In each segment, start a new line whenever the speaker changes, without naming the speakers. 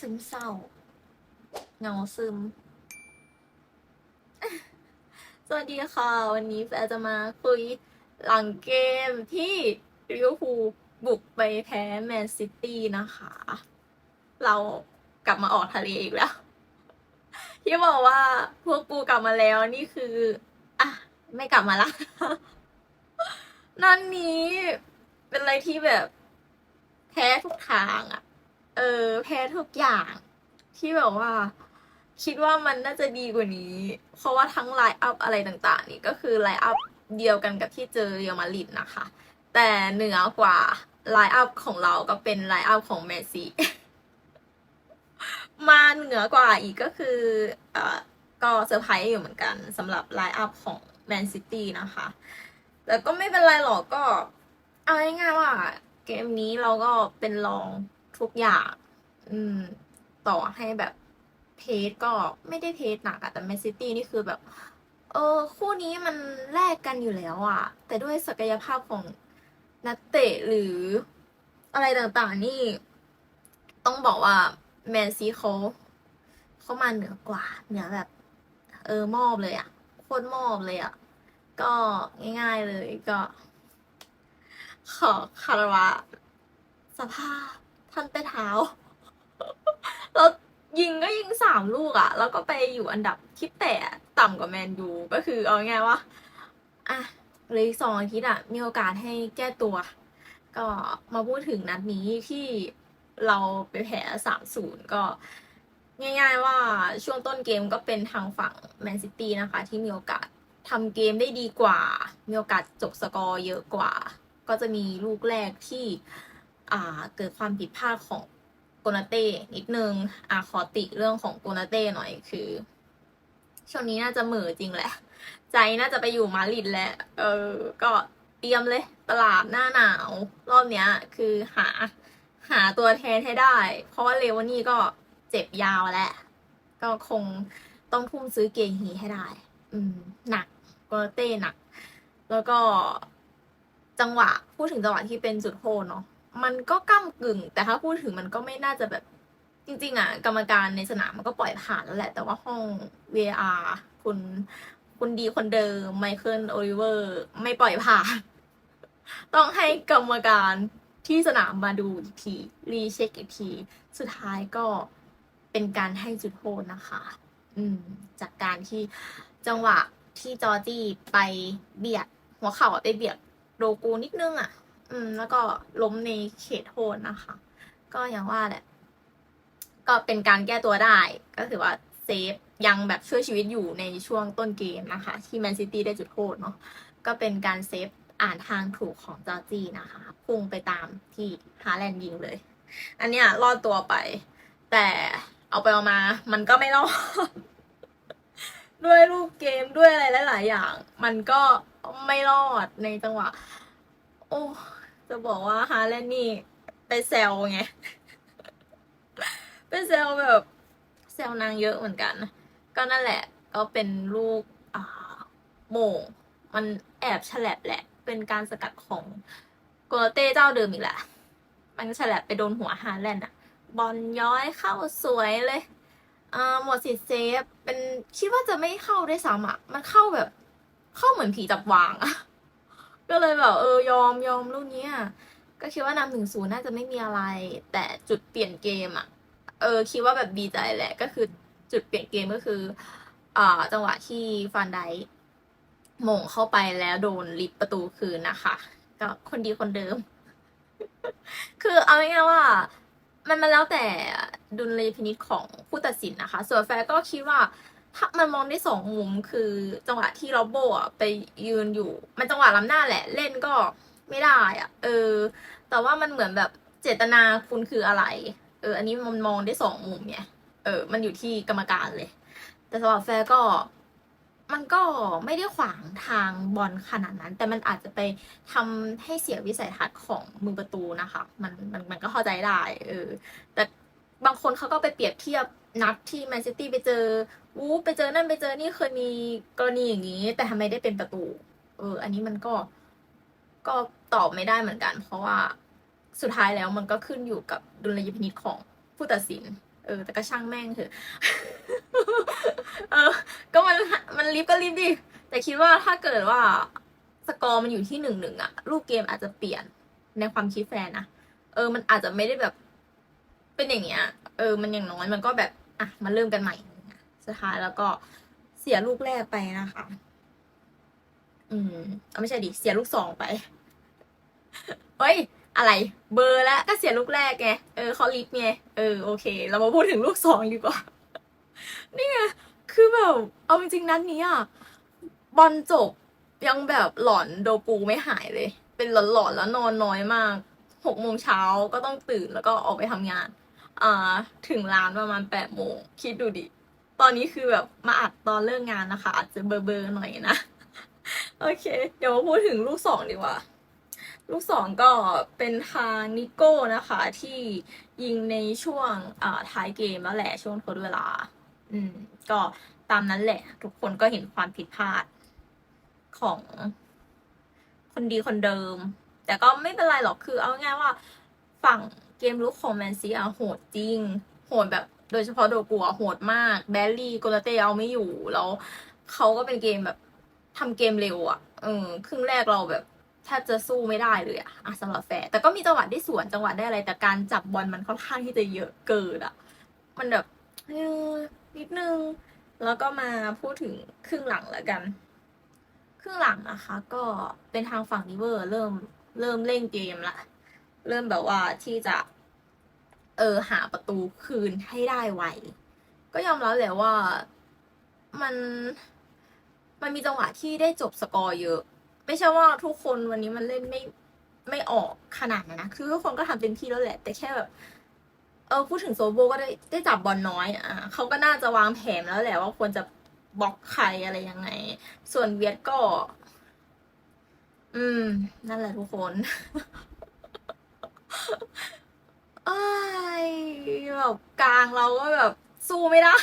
ซึมเศร้าเงาซึม สวัสดีค่ะ วันนี้แฟจะมาคุยหลังเกมที่ลิเวอร์พูลบุกไปแพ้แมนซิตี้นะคะ เรากลับมาออกทะเลอีกแล้ว ที่บอกว่าพวกกูกลับมาแล้วนี่คืออะไม่กลับมาละนั่นนี้เป็นอะไรที่แบบแพ้ทุกทางอะ เออ แพ้ทุกอย่าง ที่แบบว่า คิดว่ามันน่าจะดีกว่านี้ เพราะว่าทั้งไลน์อัพอะไรต่างๆ นี่ก็คือไลน์อัพเดียวกันกับที่เจอเรอัลมาริดนะคะ แต่เหนือกว่าไลน์อัพของเราก็เป็นไลน์อัพของแมซี่ มาเหนือกว่าอีกก็คือเอ่อก็เซอร์ไพรส์อยู่เหมือนกันสำหรับไลน์อัพของแมนซิตี้นะคะ แต่ก็ไม่เป็นไรหรอกก็ เอาง่ายๆว่าเกมนี้เราก็เป็นรอง ทุกอย่าง อืม ต่อให้แบบเพจก็ไม่ได้เพจหนักอะแต่แมนซิตี้นี่คือแบบ เออ คู่นี้มันแลกกันอยู่แล้วอะแต่ด้วยศักยภาพของนักเตะหรืออะไรต่างๆ นี่ ต้องบอกว่าแมนซีเขาเขามาเหนือกว่า เหนือแบบ เออมอบเลยอะโคตรมอบเลยอะก็ง่าย ๆเลยก็ ขอคารวะสภาพ ท่านเต้เท้า แล้วยิงก็ยิงสามลูกอะแล้วก็ไปอยู่อันดับที่แปดต่ำกว่าแมนยูก็คือเอาไงว่าอะเลยสองอาทิตย์อะมีโอกาสให้แก้ตัว ก็มาพูดถึงนัดนี้ที่เราไปแพ้สามศูนย์ก็ง่าย ๆ ว่าช่วงต้นเกมก็เป็นทางฝั่งแมนซิตี้นะคะ ที่มีโอกาสทำเกมได้ดีกว่า มีโอกาสจบสกอร์เยอะกว่า ก็จะมีลูกแรกที่ เกิดความผิดพลาดของโกนาเต้นิดนึงอ่าขอติเรื่องของโกนาเต้หน่อยคือ ช่วงนี้น่าจะเหม่อจริงแหละ ใจน่าจะไปอยู่มาดริดแหละเออ ก็เตรียมเลย ตลาดหน้าหนาว รอบเนี้ย คือหา หาตัวแทนให้ได้ เพราะว่าเลวานี่ก็เจ็บยาวแล้วก็คงต้องทุ่มซื้อเกงฮีให้ได้ อืม หนักโกนาเต้หนัก แล้วก็จังหวะ พูดถึงจังหวะที่เป็นจุดโทษเนาะ มันก็ก้ากึ่ง แต่ถ้าพูดถึงมันก็ไม่น่าจะแบบ จริง ๆ อะ กรรมการในสนามมันก็ปล่อยผ่านแล้วแหละ แต่ว่าห้อง VR คุณคุณดีคนเดิมไมเคิลโอลิเวอร์ไม่ปล่อยผ่าน ต้องให้กรรมการที่สนามมาดูอีกทีรีเช็คอีกที สุดท้ายก็เป็นการให้จุดโทษนะคะ อืม จากการที่จังหวะที่จอจี้ไปเบียด หัวเข่าไปเบียดโลกูนิดนึงอะ อืม แล้วก็ล้มในเขตโทษนะคะ ก็อย่างว่าแหละ ก็เป็นการแก้ตัวได้ ก็ถือว่าเซฟยังแบบช่วยชีวิตอยู่ในช่วงต้นเกมนะคะ ที่แมนซิตี้ได้จุดโทษเนาะก็เป็นการเซฟอ่านทางถูกของจอร์จีนะคะพุ่งไปตามที่ฮาแลนด์ยิงเลย อันเนี้ยรอดตัวไป แต่เอาไปเอามา มันก็ไม่รอดด้วยรูปเกมด้วยอะไรหลาย ๆ อย่าง มันก็ไม่รอดในจังหวะ โอ้ จะบอกว่าฮาแลนด์นี่ไปแซวไง ไปแซวแบบแซวนางเยอะเหมือนกัน ก็นั่นแหละ ก็เป็นลูกอ่าโมงมันแอบฉลับแหละ เป็นการสกัดของโกลเต้เจ้าเดิมอีกแหละ มันฉลับไปโดนหัวฮาแลนด์อะบอลย้อยเข้าสวยเลยอ่าหมดสิทธิ์เซฟ เป็นคิดว่าจะไม่เข้าด้วยซ้ำอะมันเข้าแบบ เข้าเหมือนผีจับวางอะ ก็เลยแบบเออยอมยอมลูกเนี้ก็คิดว่านำหนึ่งศูนย์น่าจะไม่มีอะไร แต่จุดเปลี่ยนเกมอะเออคิดว่าแบบดีใจแหละก็คือจุดเปลี่ยนเกมก็คืออ่าจังหวะที่ฟันไดหม่งเข้าไปแล้วโดนลิฟประตูคืนนะคะ ก็คนดีคนเดิม คือเอาง่ายๆว่า มันมาแล้วแต่ดุลยพินิจของผู้ตัดสินนะคะ ส่วนแฟก็คิดว่า ถ้ามันมองได้สองมุมคือจังหวะที่โรโบอะไปยืนอยู่ มันจังหวะล้ำหน้าแหละเล่นก็ไม่ได้อะ เออ แต่ว่ามันเหมือนแบบเจตนาคุณคืออะไร เออ อันนี้มันมองได้สองมุมไงเออ มันอยู่ที่กรรมการเลย แต่สำหรับแฟร์ก็ มันก็ไม่ได้ขวางทางบอลขนาดนั้น แต่มันอาจจะไปทำให้เสียวิสัยทัศน์ของมือประตูนะคะ มันมันมันก็เข้าใจได้ เออ แต่ บางคนเขาก็ไปเปรียบเทียบนัดที่แมนซิตี้ไปเจอวูฟไปเจอนั่นไปเจอนี่เคยมีกรณีอย่างนี้ แต่ทำไมได้เป็นประตู เออ อันนี้มันก็ก็ตอบไม่ได้เหมือนกัน เพราะว่าสุดท้ายแล้วมันก็ขึ้นอยู่กับดุลยพินิจของผู้ตัดสิน เออ แต่ก็ช่างแม่งเถอะเออ ก็มันมันรีบก็รีบดิแต่คิดว่าถ้าเกิดว่าสกอร์มันอยู่ที่หนึ่งหนึ่งอะรูปเกมอาจจะเปลี่ยนในความคิดแฟนนะเออ มันอาจจะไม่ได้แบบ เป็นอย่างเงี้ย เออ มันอย่างน้อยมันก็แบบอะมาเริ่มกันใหม่สุดท้ายแล้วก็เสียลูกแรกไปนะคะ อืมเอาไม่ใช่ดิเสียลูกสองไปเฮ้ย อะไร เบอร์แล้วก็เสียลูกแรกไงเออเขาลิฟต์ไงเออโอเค เรามาพูดถึงลูกสองดีกว่านี่ไงคือแบบเอาจริงๆนัดนี้อะบอลจบยังแบบหลอนโดกูไม่หายเลย เป็นหลอนๆแล้วนอนน้อยมากหกโมงเช้าก็ต้องตื่นแล้วก็ออกไปทำงาน อ่าถึงร้านประมาณแปดโมงคิดดูดิ ตอนนี้คือแบบมาอัดตอนเลิกงานนะคะ อาจจะเบอร์เบอร์ๆหน่อยนะ โอเค เดี๋ยวมาพูดถึงลูกสองดีกว่า ลูกสองก็เป็นทางนิโก้นะคะ ที่ยิงในช่วงอ่าท้ายเกมแล้วแหละช่วงทดเวลา อืม ก็ตามนั้นแหละ ทุกคนก็เห็นความผิดพลาดของคนดีคนเดิม แต่ก็ไม่เป็นไรหรอกคือเอาง่ายว่าฝั่ง เกมลุกของแมนซีอะโหดจริง โหดแบบโดยเฉพาะโดกัวโหดมากแบลลี่โกลาเตเอาไม่อยู่แล้วเขาก็เป็นเกมแบบทำเกมเร็วอะเออครึ่งแรกเราแบบแทบจะสู้ไม่ได้เลยอะอะสำหรับแฟแต่ก็มีจังหวะได้สวนจังหวะได้อะไร แต่การจับบอลมันค่อนข้างที่จะเยอะเกินอะมันแบบเออนิดนึง แล้วก็มาพูดถึงครึ่งหลังแล้วกัน ครึ่งหลังนะคะ ก็เป็นทางฝั่งนิเวอร์เริ่มเริ่มเล่นเกมละ เริ่มแบบว่าที่จะ เออหาประตูคืนให้ได้ไว ก็ยอมรับแหละว่ามันมันมีจังหวะที่ได้จบสกอร์เยอะ ไม่ใช่ว่าทุกคนวันนี้มันเล่นไม่ไม่ออกขนาดนั้นนะ คือทุกคนก็ทำเต็มที่แล้วแหละ แต่แค่แบบเออพูดถึงโซโบก็ได้ได้จับบอลน้อย อะเขาก็น่าจะวางแผนแล้วแหละว่าควรจะบล็อกใครอะไรยังไง ส่วนเวียดก็ อืม นั่นแหละทุกคน อ้ยแบบกลางเราก็แบบ สู้ไม่ได้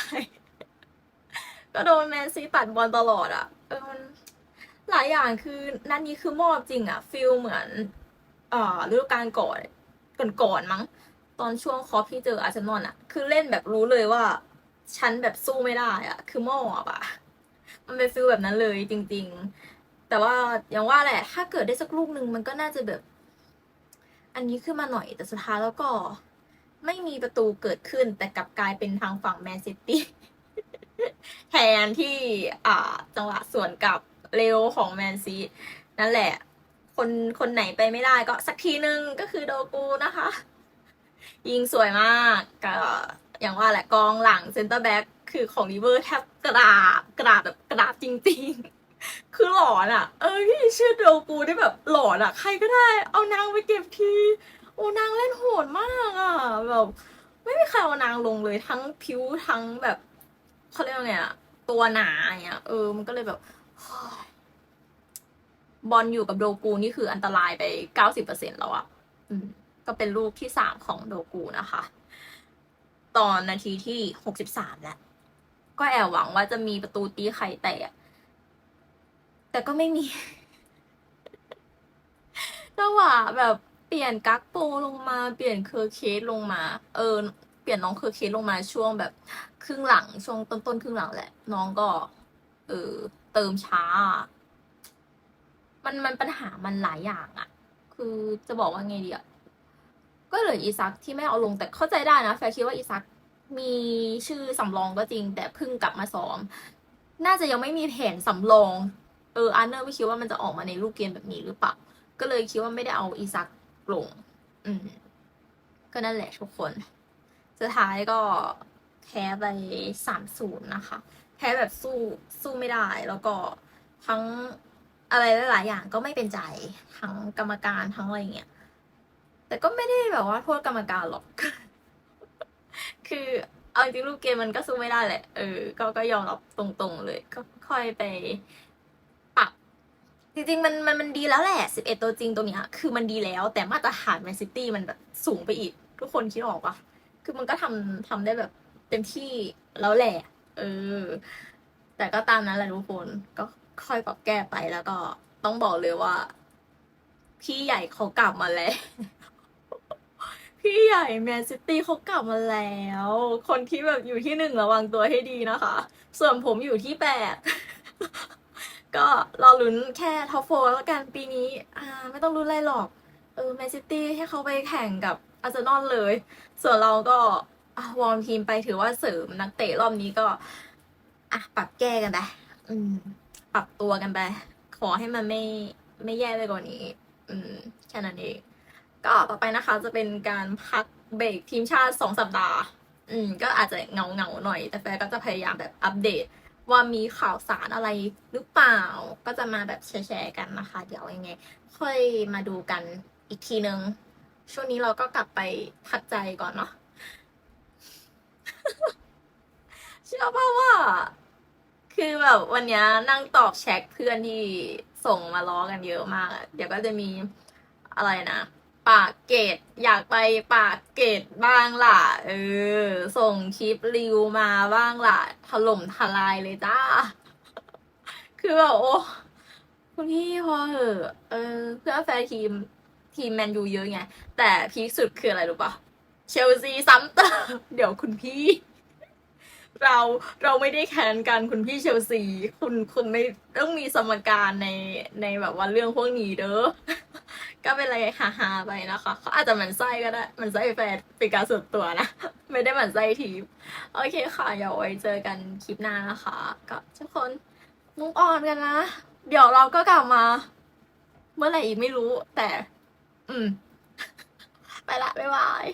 ก็โดนแมนซีตัดบอลตลอดอะเออมันหลายอย่างคือนัดนี้คือมอบจริงอะฟิลเหมือนอ่าฤดูกาลก่อนก่อนๆมั้ง ตอนช่วงคอปที่เจออาร์เซนอลอะคือเล่นแบบรู้เลยว่า ฉันแบบสู้ไม่ได้อะคือมอบอะมันเป็นฟิลแบบนั้นเลยจริง ๆ แต่ว่าอย่างว่าแหละ ถ้าเกิดได้สักลูกหนึ่งมันก็น่าจะแบบ อันนี้ขึ้นมาหน่อยแต่สุดท้ายแล้วก็ ไม่มีประตูเกิดขึ้น แต่กลับกลายเป็นทางฝั่งแมนซิตี้แทนที่อ่าจังหวะสวนกับเร็วของแมนซีนั่นแหละ คนคนไหนไปไม่ได้ก็สักทีนึงก็คือโดกูนะคะ ยิงสวยมากก็อย่างว่าแหละกองหลังเซนเตอร์แบ็กคือของลิเวอร์แทบกราบกราบแบบกราบจริง ๆ คือหลอนอะ่ะเออพี่ชื่อโดกูได้แบบหลอนอะ่ะใครก็ได้ เอานางไปเก็บทีโอ้นางเล่นโหดมากอะ่ะแบบไม่มีใครเอานางลงเลยทั้งผิวทั้งแบบเขาเรียกว่าไงอะตัวหนาอย่างเงี้ยเออมันก็เลยแบบบอลอยู่กับโดกูนี่คืออันตรายไปเก้าสิบเปอร์เซ็นแล้วอะอืม ก็เป็นลูกที่สามของโดกูนะคะ ตอนนาทีที่หกสิบสามแล้ว ก็แอบหวังว่าจะมีประตูตีไข่แตก แต่ก็ไม่มีจังหวะแบบเปลี่ยนกักโปลงมาเปลี่ยนเคอร์เคสลงมา เออ เปลี่ยนน้องเคอร์เคสลงมาช่วงแบบครึ่งหลังช่วงต้นต้นๆครึ่งหลังแหละ น้องก็ เออ เติมช้า มันมันปัญหามันหลายอย่างอะคือจะบอกว่าไงดีอะก็เหลืออีซักที่ไม่เอาลงแต่เข้าใจได้นะแฟร์คิดว่าอีซักมีชื่อสำรองก็จริง แต่เพิ่งกลับมาซ้อม น่าจะยังไม่มีแผนสำรอง เอออาร์เนอร์ไม่คิดว่ามันจะออกมาในรูปเกมแบบนี้หรือเปล่า ก็เลยคิดว่าไม่ได้เอาอีซักลง อืม ก็นั่นแหละทุกคน สุดท้ายก็แพ้ไปสามศูนย์นะคะ แพ้แบบสู้สู้ไม่ได้ แล้วก็ทั้งอะไรหลาย ๆ อย่างก็ไม่เป็นใจ ทั้งกรรมการทั้งอะไรเงี้ย แต่ก็ไม่ได้แบบว่าโทษกรรมการหรอก คือเอาจริงๆลูกเกมมันก็สู้ไม่ได้แหละ เออ ก็ก็ยอมรับตรง ๆ เลย ก็ค่อยไป จริงๆมันมันมันดีแล้วแหละ 11 ตัวจริงตรงเนี้ยคือมันดีแล้ว แต่มาตรฐานแมนซิตี้มันแบบสูงไปอีก ทุกคนคิดออกปะคือมันก็ทำทำได้แบบเต็มที่แล้วแหละ เออ แต่ก็ตามนั้นแหละทุกคนก็ค่อยปรับแก้ไปแล้วก็ต้องบอกเลยว่า พี่ใหญ่เขากลับมาแล้ว พี่ใหญ่แมนซิตี้เขากลับมาแล้ว คนที่แบบอยู่ที่หนึ่งระวังตัวให้ดีนะคะ ส่วนผมอยู่ที่แปด ก็รอลุ้นแค่ท็อปโฟร์แล้วกันปีนี้อ่าไม่ต้องลุ้นอะไรหรอก เออแมนซิตี้ให้เขาไปแข่งกับอาร์เซนอลเลย ส่วนเราก็วอร์มทีมไปถือว่าเสริมนักเตะรอบนี้ก็อะปรับแก้กันไปอืม ปรับตัวกันไป ขอให้มันไม่ไม่แย่ไปกว่านี้ อืมแค่นั้นเองก็ต่อไปนะคะจะเป็นการพักเบรกทีมชาติสองสัปดาห์ อืม ก็อาจจะเงาเงาหน่อย แต่แฟก็จะพยายามแบบอัปเดต ว่ามีข่าวสารอะไรหรือเปล่า ก็จะมาแบบแชร์กันนะคะ เดี๋ยวยังไง ค่อยมาดูกันอีกทีนึง ช่วงนี้เราก็กลับไปพักใจก่อนเนาะเชื่อป่าว่า คือแบบวันนี้นั่งตอบแชทเพื่อนที่ส่งมาล้อกันเยอะมาก เดี๋ยวก็จะมีอะไรนะ ปากเกร็ดอยากไปปากเกร็ดบ้างล่ะ เออ ส่งคลิปรีวมาบ้างล่ะ ถล่มทลายเลยจ้า คือแบบโอ้คุณพี่พอเหอะเออ เพื่อนแฟนทีมทีมแมนยูเยอะไง แต่พีคสุดคืออะไรรู้ปะเชลซีซ้ำเติมเดี๋ยวคุณพี่ เราเราไม่ได้แค้นกันคุณพี่เชลซี คุณคุณไม่ต้องมีสมการในในแบบว่าเรื่องพวกนี้เด้อ ก็เป็นอะไรฮาๆไปนะคะเขาอาจจะหมั่นไส้ก็ได้หมั่นไส้แฟนเป็นการส่วนตัวนะ ไม่ได้หมั่นไส้ทีมโอเคค่ะเดี๋ยวไว้เจอกันคลิปหน้านะคะ ก็ทุกคนมุกออนกันนะ เดี๋ยวเราก็กลับมา เมื่อไหร่อีกไม่รู้แต่ อืม ไปละบ๊ายบาย